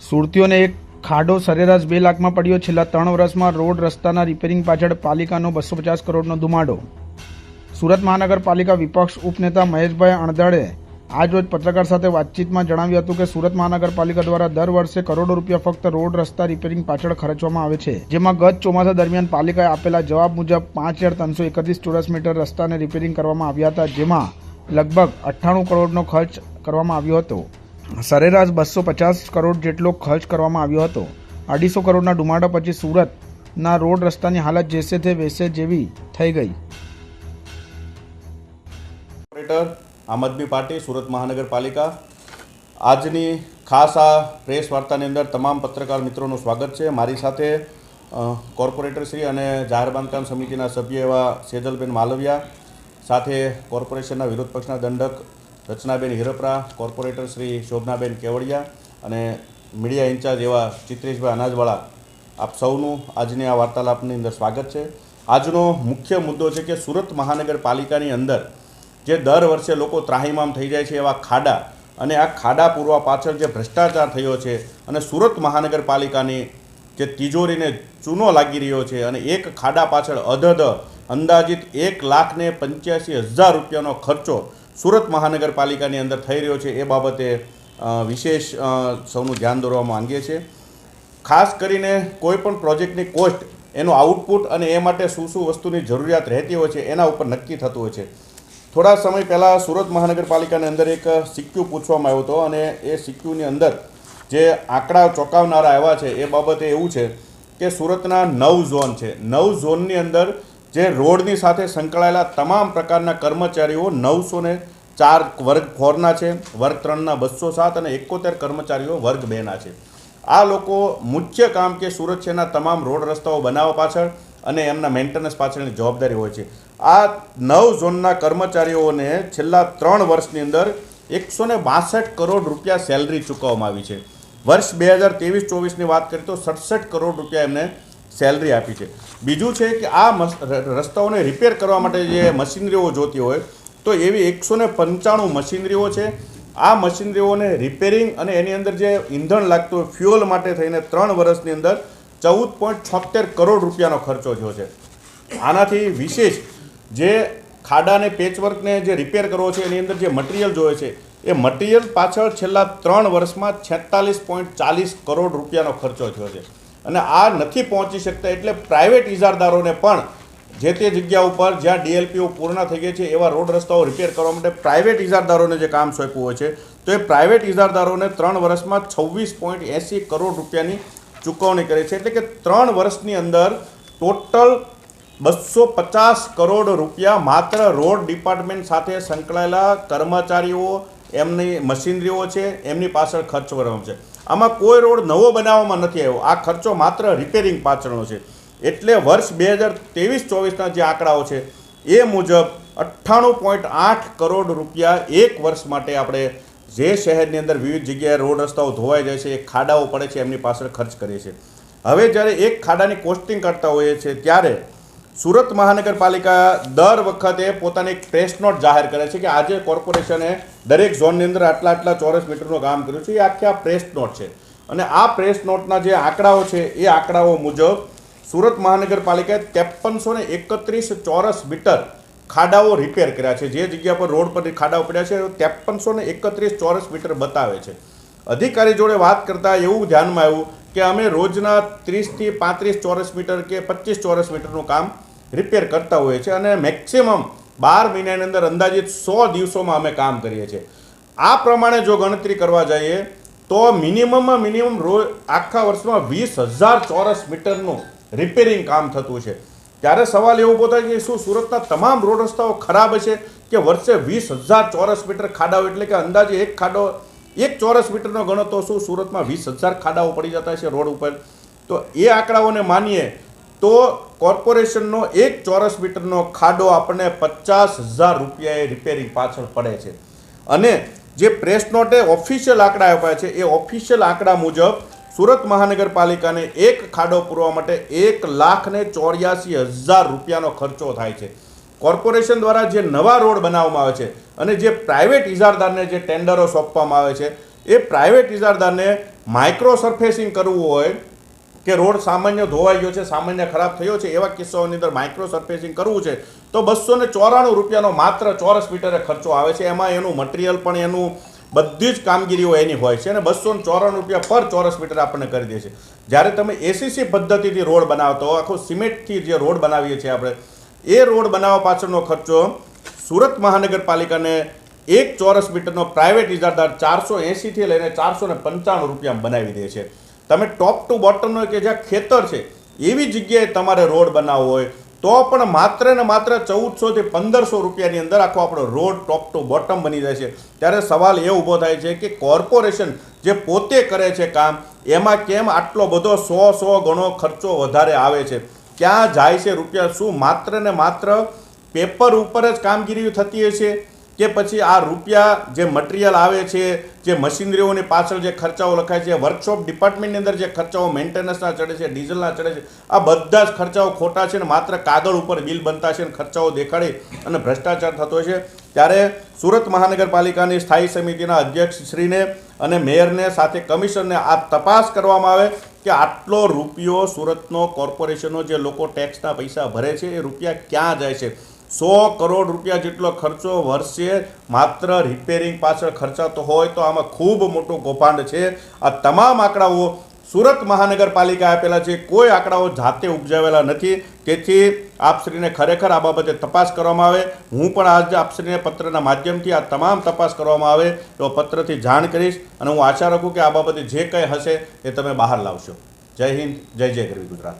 સુરતીઓને એક ખાડો સરેરાશ બે લાખમાં પડ્યો. છેલ્લા ત્રણ વર્ષમાં રોડ રસ્તાના રિપેરિંગ પાછળ પાલિકાનો બસો પચાસ કરોડનો ધુમાડો. સુરત મહાનગરપાલિકા વિપક્ષ ઉપનેતા મહેશભાઈ અણદાડે આજરોજ પત્રકાર સાથે વાતચીતમાં જણાવ્યું હતું કે સુરત મહાનગરપાલિકા દ્વારા દર વર્ષે કરોડો રૂપિયા ફક્ત રોડ રસ્તા રિપેરિંગ પાછળ ખર્ચવામાં આવે છે, જેમાં ગત ચોમાસા દરમિયાન પાલિકાએ આપેલા જવાબ મુજબ પાંચ હજાર ત્રણસો એકત્રીસ ચોરસ મીટર રસ્તાને રિપેરિંગ કરવામાં આવ્યા હતા, જેમાં લગભગ અઠ્ઠાણું કરોડનો ખર્ચ કરવામાં આવ્યો હતો. સરેરાશ બસો પચાસ કરોડ જેટલો ખર્ચ કરવામાં આવ્યો હતો. અઢીસો કરોડના ડુમાડા પછી સુરતના રોડ રસ્તાની હાલત જેસે તે વેસે જેવી થઈ ગઈ. ઓપરેટર આમ આદમી પાર્ટી, સુરત મહાનગરપાલિકા. આજની ખાસ આ પ્રેસ વાર્તાની અંદર તમામ પત્રકાર મિત્રોનું સ્વાગત છે. મારી સાથે કોર્પોરેટર શ્રી અને જાહેર બાંધકામ સમિતિના સભ્ય એવા સેજલબેન માલવિયા, સાથે કોર્પોરેશનના વિરોધ પક્ષના દંડક રચનાબેન હિરપરા, કોર્પોરેટર શ્રી શોભનાબેન કેવડિયા અને મીડિયા ઇન્ચાર્જ એવા ચિત્રેશભાઈ અનાજવાળા, આપ સૌનું આજની આ વાર્તાલાપની અંદર સ્વાગત છે. આજનો મુખ્ય મુદ્દો છે કે સુરત મહાનગરપાલિકાની અંદર જે દર વર્ષે લોકો ત્રાહીમામ થઈ જાય છે એવા ખાડા અને આ ખાડા પૂરવા પાછળ જે ભ્રષ્ટાચાર થયો છે અને સુરત મહાનગરપાલિકાની જે તિજોરીને ચૂનો લાગી રહ્યો છે અને એક ખાડા પાછળ અધધ અંદાજિત એક લાખ ને પંચ્યાસી હજાર રૂપિયાનો ખર્ચો સુરત મહાનગરપાલિકાની અંદર થઈ રહ્યો છે એ બાબતે વિશેષ સૌનું ધ્યાન દોરવા માંગીએ છીએ. ખાસ કરીને કોઈપણ પ્રોજેક્ટની કોસ્ટ, એનું આઉટપુટ અને એ માટે શું શું વસ્તુની જરૂરિયાત રહેતી હોય છે, એના ઉપર નક્કી થતું હોય છે. થોડા સમય પહેલાં સુરત મહાનગરપાલિકાની અંદર એક સિક્યુ પૂછવામાં આવ્યો હતો અને એ સિક્યુની અંદર જે આંકડા ચોંકાવનારા આવ્યા છે એ બાબતે એવું છે કે સુરતના નવ ઝોન છે. નવ ઝોનની અંદર જે રોડની સાથે સંકળાયેલા તમામ પ્રકારના કર્મચારીઓ નવસો ને ચાર વર્ગ ફોરના છે, વર્ગ ત્રણના બસો સાત અને એકોતેર કર્મચારીઓ વર્ગ બેના છે. આ લોકો મુખ્ય કામ કે સુરત શહેરના તમામ રોડ રસ્તાઓ બનાવવા પાછળ અને એમના મેન્ટેનન્સ પાછળની જવાબદારી હોય છે. આ નવ ઝોનના કર્મચારીઓને છેલ્લા ત્રણ વર્ષની અંદર એકસો ને બાસઠ કરોડ રૂપિયા સેલરી ચૂકવવામાં આવી છે. વર્ષ બે હજાર ત્રેવીસ ચોવીસની વાત કરીએ તો સડસઠ કરોડ રૂપિયા એમને સેલરી આપી છે. બીજું છે કે આ રસ્તાઓને રિપેર કરવા માટે જે મશીનરીઓ જોતી હોય, તો એવી એકસો ને પંચાણું મશીનરીઓ છે. આ મશીનરીઓને રિપેરિંગ અને એની અંદર જે ઈંધણ લાગતું હોય ફ્યુઅલ માટે થઈને ત્રણ વર્ષની અંદર ચૌદ પોઈન્ટ છોતેર કરોડ રૂપિયાનો ખર્ચો થયો છે. આનાથી વિશેષ જે ખાડાને પેચવર્કને જે રિપેર કરવો છે, એની અંદર જે મટીરિયલ જોઈએ છે, એ મટીરિયલ પાછળ છેલ્લા ત્રણ વર્ષમાં છેતાલીસ પોઈન્ટ ચાલીસ કરોડ રૂપિયાનો ખર્ચો થયો છે. અને આ નથી પહોંચી શકતા એટલે પ્રાઇવેટ ઇજારદારોને પણ જે તે જગ્યા ઉપર જ્યાં ડીએલપીઓ પૂર્ણ થઈ ગઈ છે એવા રોડ રસ્તાઓ રિપેર કરવા માટે પ્રાઇવેટ ઇજારદારોને જે કામ સોંપ્યું હોય છે, તો એ પ્રાઇવેટ ઇજારદારોને ત્રણ વર્ષમાં છવ્વીસ પોઈન્ટ એંસી કરોડ રૂપિયાની ચૂકવણી કરે છે. એટલે કે ત્રણ વર્ષની અંદર ટોટલ બસો પચાસ કરોડ રૂપિયા માત્ર રોડ ડિપાર્ટમેન્ટ સાથે સંકળાયેલા કર્મચારીઓ, એમની મશીનરીઓ છે, એમની પાછળ ખર્ચ કરવામાં છે. આમાં કોઈ રોડ નવો બનાવવામાં નથી આવ્યો. આ ખર્ચો માત્ર રિપેરિંગ પાછળનો છે. એટલે વર્ષ બે હજાર ત્રેવીસ ચોવીસના જે આંકડાઓ છે, એ મુજબ અઠ્ઠાણું પોઈન્ટ આઠ કરોડ રૂપિયા એક વર્ષ માટે આપણે જે શહેરની અંદર વિવિધ જગ્યાએ રોડ રસ્તાઓ ધોવાઈ જાય છે, એ ખાડાઓ પડે છે, એમની પાછળ ખર્ચ કરીએ છીએ. હવે જ્યારે એક ખાડાની કોસ્ટિંગ કરતા હોઈએ છીએ, ત્યારે સુરત મહાનગરપાલિકા દર વખતે પોતાની એક પ્રેસ નોટ જાહેર કરે છે કે આજે કોર્પોરેશને દરેક ઝોનની અંદર આટલા આટલા ચોરસ મીટરનું કામ કર્યું છે. એ આખી પ્રેસ નોટ છે. અને આ પ્રેસ નોટના જે આંકડાઓ છે, એ આંકડાઓ મુજબ સુરત મહાનગરપાલિકાએ ત્રેપનસો ને એકત્રીસ ચોરસ મીટર ખાડાઓ રિપેર કર્યા છે. જે જગ્યા પર રોડ પર ખાડાઓ પડ્યા છે ત્રેપનસો ને એકત્રીસ ચોરસ મીટર બતાવે છે. અધિકારી જોડે વાત કરતાં એવું ધ્યાનમાં આવ્યું કે અમે રોજના ત્રીસથી પાંત્રીસ ચોરસ મીટર કે પચીસ ચોરસ મીટરનું કામ રિપેર કરતા હોઈએ છીએ અને મેક્સિમમ બાર મહિનાની અંદર અંદાજિત સો દિવસોમાં અમે કામ કરીએ છીએ. આ પ્રમાણે જો ગણતરી કરવા જઈએ, તો મિનિમમમાં મિનિમમ રોજ આખા વર્ષમાં વીસ હજાર ચોરસ મીટરનું રિપેરિંગ કામ થતું છે. ત્યારે સવાલ એવો થાય કે શું સુરતના તમામ રોડ રસ્તાઓ ખરાબ છે કે વર્ષે વીસ હજાર ચોરસ મીટર ખાડાઓ, એટલે કે અંદાજે એક ખાડો એક ચોરસ મીટરનો ગણો તો શું? સુરતમાં વીસ હજાર ખાડાઓ પડી જતા છે રોડ ઉપર. તો એ આંકડાઓને માનીએ તો કોર્પોરેશનનો એક ચોરસ મીટરનો ખાડો આપણને પચાસ હજાર રૂપિયાએ રિપેરિંગ પાછળ પડે છે. અને જે પ્રેસ નોટે ઓફિશિયલ આંકડા આપ્યા છે, એ ઓફિશિયલ આંકડા મુજબ સુરત મહાનગરપાલિકાને એક ખાડો પૂરવા માટે એક લાખ ને ચોર્યાસી હજાર રૂપિયાનો ખર્ચો થાય છે. કોર્પોરેશન દ્વારા જે નવા રોડ બનાવવામાં આવે છે અને જે પ્રાઇવેટ ઇજારદારને જે ટેન્ડરો સોંપવામાં આવે છે, એ પ્રાઇવેટ ઇજારદારને માઇક્રો સરફેસિંગ કરવું હોય કે રોડ સામાન્ય ધોવાઈ ગયો છે, સામાન્ય ખરાબ થયો છે, એવા કિસ્સાઓની અંદર માઇક્રો સરફેસિંગ કરવું છે, તો બસો ને ચોરાણું રૂપિયાનો માત્ર ચોરસ મીટરે ખર્ચો આવે છે. એમાં એનું મટીરિયલ પણ એનું બધી જ કામગીરીઓ એની હોય છે અને બસો ને ચોરાણું રૂપિયા પર ચોરસ મીટર આપણને કરી દે છે. જ્યારે તમે એસીસી પદ્ધતિથી રોડ બનાવતો હો, આખો સિમેન્ટથી જે રોડ બનાવીએ છીએ આપણે, એ રોડ બનાવવા પાછળનો ખર્ચો સુરત મહાનગરપાલિકાને એક ચોરસ મીટરનો પ્રાઇવેટ ઇજારદાર ચારસો એંશીથી લઈને ચારસો ને પંચાણું રૂપિયા બનાવી દે છે. તમે ટોપ ટુ બોટમનો કે જ્યાં ખેતર છે, એવી જગ્યાએ તમારે રોડ બનાવવો હોય, તો પણ માત્ર ને માત્ર ચૌદસોથી પંદરસો રૂપિયાની અંદર આખો આપણો રોડ ટોપ ટુ બોટમ બની જાય છે. ત્યારે સવાલ એ ઊભો થાય છે કે કોર્પોરેશન જે પોતે કરે છે કામ, એમાં કેમ આટલો બધો સો સો ગણો ખર્ચો વધારે આવે છે? ક્યાં જાય છે રૂપિયા? શું માત્ર ને માત્ર પેપર ઉપર જ કામગીરી થતી હશે કે પછી આ રૂપિયા જે મટીરિયલ આવે છે, જે મશીનરીઓની પાછળ જે ખર્ચાઓ લખાય છે વર્કશોપ ડિપાર્ટમેન્ટની અંદર જે ખર્ચાઓ મેન્ટેનન્સના ચડે છે ડીઝલના ચડે છે, આ બધા જ ખર્ચાઓ ખોટા છે ને માત્ર કાગળ ઉપર બિલ બનતા છે ને ખર્ચાઓ દેખાડી અને ભ્રષ્ટાચાર થતો છે. ત્યારે સુરત મહાનગરપાલિકાની સ્થાયી સમિતિના અધ્યક્ષશ્રીને અને મેયરને સાથે કમિશનને આ તપાસ કરવામાં આવે કે આટલો રૂપિયો સુરતનો કોર્પોરેશનનો જે લોકો ટેક્સના પૈસા ભરે છે, એ રૂપિયા ક્યાં જાય છે? સો કરોડ રૂપિયા જેટલો ખર્ચો વર્ષે માત્ર રિપેરિંગ પાછળ ખર્ચાતો હોય તો આમાં ખૂબ મોટું કૌભાંડ છે. આ તમામ આંકડાઓ સુરત મહાનગરપાલિકા આપેલા છે. કોઈ આંકડાઓ જાતે ઉપજાવેલા નથી. તેથી આપશ્રીને ખરેખર આ બાબતે તપાસ કરવામાં આવે. હું પણ આજે આપશ્રીને પત્રના માધ્યમથી આ તમામ તપાસ કરવામાં આવે તો પત્રથી જાણ કરીશ અને હું આશા રાખું કે આ બાબતે જે કંઈ હશે એ તમે બહાર લાવશો. જય હિન્દ, જય જય ગરવી ગુજરાત.